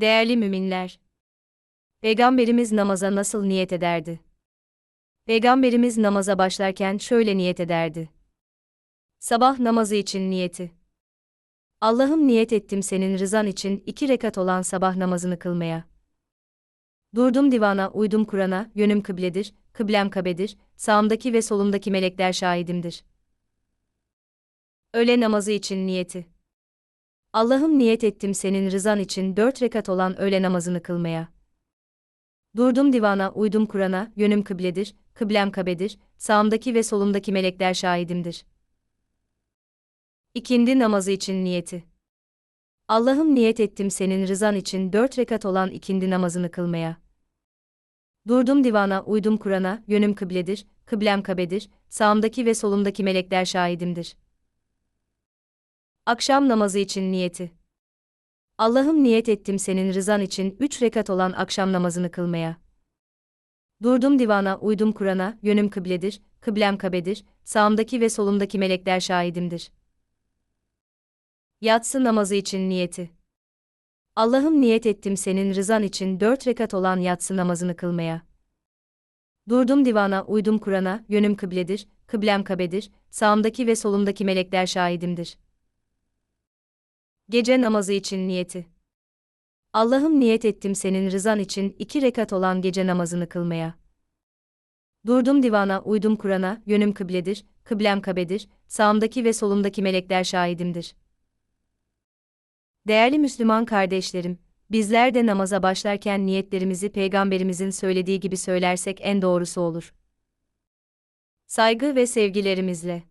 Değerli müminler, Peygamberimiz namaza nasıl niyet ederdi? Peygamberimiz namaza başlarken şöyle niyet ederdi. Sabah namazı için niyeti. Allah'ım niyet ettim senin rızan için iki rekat olan sabah namazını kılmaya. Durdum divana, uydum Kur'an'a, yönüm kıbledir, kıblem kabedir, sağımdaki ve solumdaki melekler şahidimdir. Öğle namazı için niyeti. Allah'ım niyet ettim senin rızan için dört rekat olan öğle namazını kılmaya. Durdum divana, uydum Kur'an'a, yönüm kıbledir, kıblem kabedir, sağımdaki ve solumdaki melekler şahidimdir. İkindi namazı için niyeti. Allah'ım niyet ettim senin rızan için dört rekat olan ikindi namazını kılmaya. Durdum divana, uydum Kur'an'a, yönüm kıbledir, kıblem kabedir, sağımdaki ve solumdaki melekler şahidimdir. Akşam namazı için niyeti. Allah'ım niyet ettim senin rızan için üç rekat olan akşam namazını kılmaya. Durdum divana, uydum Kur'an'a, yönüm kıbledir, kıblem kabedir, sağımdaki ve solumdaki melekler şahidimdir. Yatsı namazı için niyeti. Allah'ım niyet ettim senin rızan için dört rekat olan yatsı namazını kılmaya. Durdum divana, uydum Kur'an'a, yönüm kıbledir, kıblem kabedir, sağımdaki ve solumdaki melekler şahidimdir. Gece namazı için niyeti. Allah'ım niyet ettim senin rızan için iki rekat olan gece namazını kılmaya. Durdum divana, uydum Kur'an'a, yönüm kıbledir, kıblem kabedir, sağımdaki ve solumdaki melekler şahidimdir. Değerli Müslüman kardeşlerim, bizler de namaza başlarken niyetlerimizi Peygamberimizin söylediği gibi söylersek en doğrusu olur. Saygı ve sevgilerimizle.